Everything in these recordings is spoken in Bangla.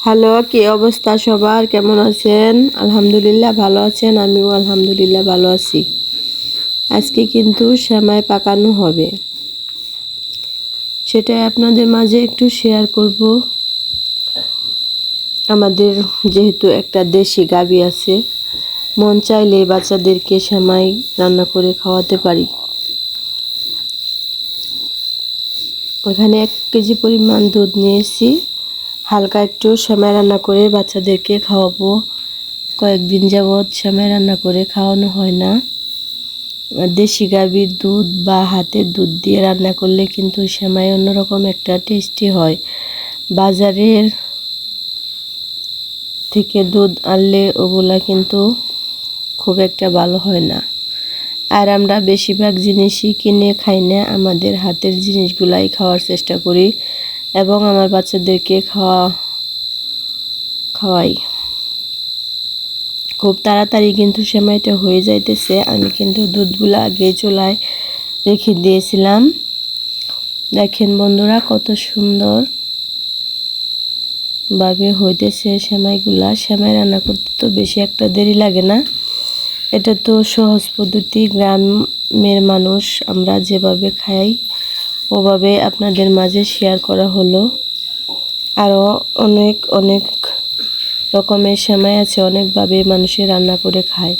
হ্যালো, কি অবস্থা সবার? কেমন আছেন? আলহামদুলিল্লাহ ভালো আছেন, আমিও আলহামদুলিল্লাহ ভালো আছি। আজকে কিন্তু সেমাই পাকানো হবে। সেটা আপনাদের মাঝে একটু শেয়ার করব। আমাদের যেহেতু একটা দেশি গাবি আছে, মন চাইলে বাচ্চাদেরকে সেমাই রান্না করে খাওয়াতে পারি। ওখানে এক কেজি পরিমাণ দুধ নিয়েছি। হালকা একটু সেমাই রান্না করে বাচ্চাদেরকে খাওয়াবো। কয়েকদিন যাবৎ সেমাই রান্না করে খাওয়ানো হয় না। দেশি গাভীর দুধ বা হাতের দুধ দিয়ে রান্না করলে কিন্তু সেমাই অন্যরকম একটা টেস্টি হয়। বাজারের থেকে দুধ আনলে ওগুলা কিন্তু খুব একটা ভালো হয় না। আর আমরা বেশিরভাগ জিনিসই কিনে খাই না, আমাদের হাতের জিনিসগুলাই খাওয়ার চেষ্টা করি। এবং আমার বাচ্চাদেরকে খাওয়া, খাওয়াই। খুব তাড়াতাড়ি কিন্তু সেমাইটা হয়ে যাইতেছে। আমি কিন্তু দুধগুলো আগে চুলায় রেখে দিয়েছিলাম। দেখেন বন্ধুরা কত সুন্দর ভাবে হইতেছে সেমাইগুলা। সেমাই রান্না করতে তো বেশি একটা দেরি লাগে না। এটা তো সহজ পদ্ধতি। গ্রামের মানুষ আমরা যেভাবে খাই ওভাবে আপনাদের মাঝে শেয়ার করা হলো। আরও অনেক অনেক রকমের সেমাই আছে, অনেকভাবে মানুষে রান্না করে খায়।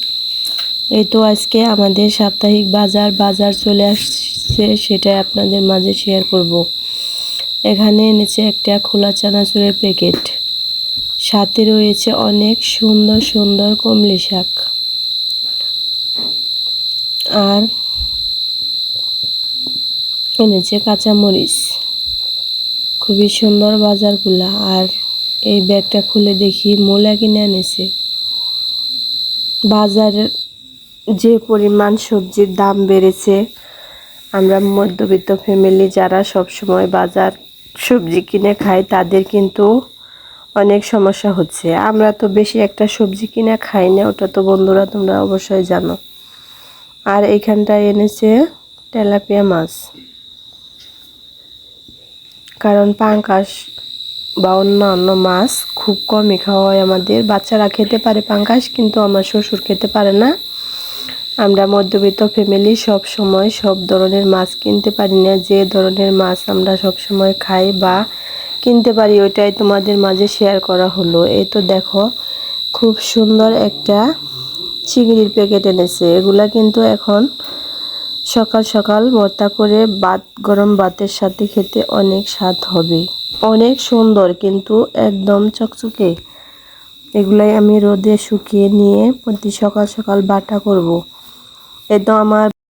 এই তো আজকে আমাদের সাপ্তাহিক বাজার বাজার চলে আসছে, সেটাই আপনাদের মাঝে শেয়ার করব। এখানে এনেছে একটা খোলা চানাচুরের প্যাকেট সাথে রয়েছে অনেক সুন্দর সুন্দর কমলি শাক। আর এনেছে কাঁচামরিচ। খুবই সুন্দর বাজারগুলা। আর এই ব্যাগটা খুলে দেখি, মোলা কিনে এনেছে। বাজারের যে পরিমাণ সবজির দাম বেড়েছে, আমরা মধ্যবিত্ত ফ্যামিলি যারা সব সময় বাজার সবজি কিনে খাই, তাদের কিন্তু অনেক সমস্যা হচ্ছে। আমরা তো বেশি একটা সবজি কিনে খাই না, ওটা তো বন্ধুরা তোমরা অবশ্যই জানো। আর এইখানটায় এনেছে তেলাপিয়া মাছ। কারণ পাঙ্কাশ বা অন্য অন্য মাছ খুব কমই খাওয়া হয় আমাদের। বাচ্চারা খেতে পারে পাঙ্কাশ, কিন্তু আমার শ্বশুর খেতে পারে না। আমরা মধ্যবিত্ত ফ্যামিলি সব সময় সব ধরনের মাছ কিনতে পারি না। যে ধরনের মাছ আমরা সব সময় খাই বা কিনতে পারি, ওইটাই তোমাদের মাঝে শেয়ার করা হলো। এই তো দেখো, খুব সুন্দর একটা চিংড়ির প্যাকেট এনেছে। এগুলা কিন্তু এখন সকাল সকাল ভর্তা করে ভাত, গরম ভাতের সাথে খেতে অনেক স্বাদ হবে অনেক সুন্দর কিন্তু একদম চকচকে এগুলাই আমি রোদে শুকিয়ে নিয়ে প্রতি সকাল সকাল বাটা করব। তো আমার